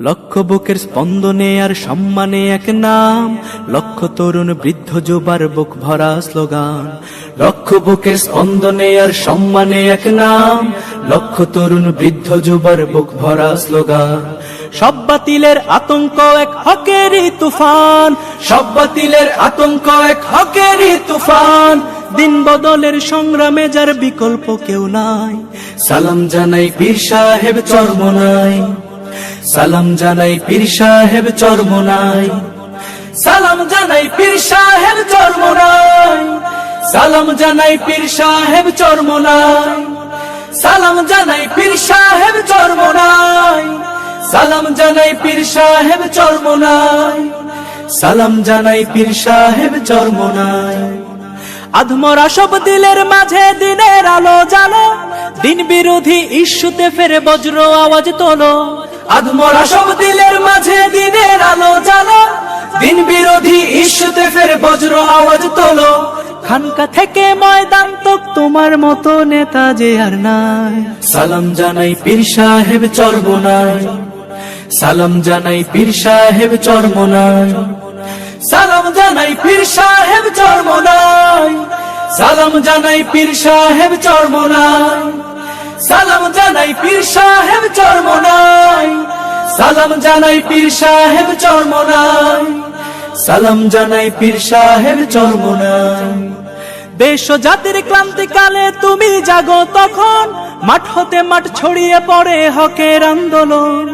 লক্ষ বুকের স্পন্দনে আর সম্মানে এক নাম। লক্ষ তরুণ বৃদ্ধ যুবার বুক ভরা স্লোগান। লক্ষ বুকের স্পন্দনে আর সম্মানে এক নাম। লক্ষ তরুণ বৃদ্ধ যুবার বুক ভরা স্লোগান। সব বাতিলের আতঙ্ক এক হকেরই তুফান। সব বাতিলের আতঙ্ক এক হকেরই তুফান। দিন বদলের সংগ্রামে যার বিকল্প কেউ নাই। সালাম জানাই পীর সাহেব চরমনাই সালাম জানাই পীর সাহেব চরমনাই। সালাম জানাই পীর সাহেব চরমনাই। সালাম জানাই পীর সাহেব চরমনাই। সালাম জানাই পীর সাহেব চরমনাই। সালাম জানাই পীর সাহেব চরমনাই। সালাম জানাই পীর সাহেব চরমনাই। আধমরা সব দিলের মাঝে দিনের আলো জালো দিন বিরোধী ইস্যুতে ফেরে বজ্র আওয়াজ তোলো। আধমরা সব দিলের মাঝে দিনের আলো জালো দিন বিরোধী ইস্যুতে ফেরে বজ্র আওয়াজ তোলো। খানকা থেকে ময়দান তক তোমার মতো নেতা যে আর নাই। সালাম জানাই পীর সাহেব চরবনাই সালাম জানাই পীর সাহেব চরমনাই। সালাম জানাই পীর সাহেব চরমনাই। সালাম জানাই পীর সাহেব চরমনাই। সালাম জানাই পীর সাহেব চরমনাই। সালাম জানাই পীর সাহেব চরমনাই। সালাম জানাই পীর সাহেব চরমনাই। দেশ জাতির ক্লান্তিকালে তুমি জাগো তখন, মাঠ হতে মাঠ ছড়িয়ে পড়ে হকের আন্দোলন।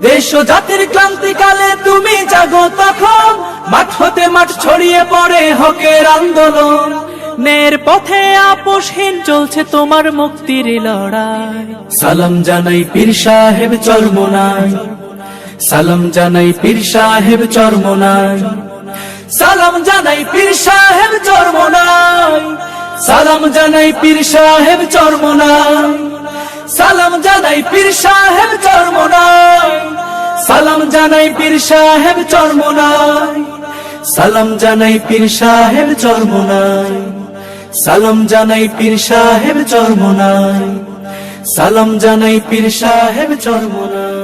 দেশ জাতির ক্লান্তিকালে তুমি জাগো তখন, মাঠ হতে মাঠ ছড়িয়ে পড়ে হকের আন্দোলন। নের পথে আপোষহীন চলছে তোমার মুক্তির লড়াই। সালাম জানাই পীর সাহেব চরমনাই সালাম জানাই পীর সাহেব চরমনাই সালাম জানাই পীর সাহেব চরমনাই সালাম জানাই পীর সাহেব চরমনাই সালাম জানাই পীর সাহেব চরমনাই সালাম জানাই পীর সাহেব চরমনাই সালাম জানাই পীর সাহেব চরমনাই সালাম জানাই পীর সাহেব চরমনাই সালাম জানাই পীর সাহেব চরমনাই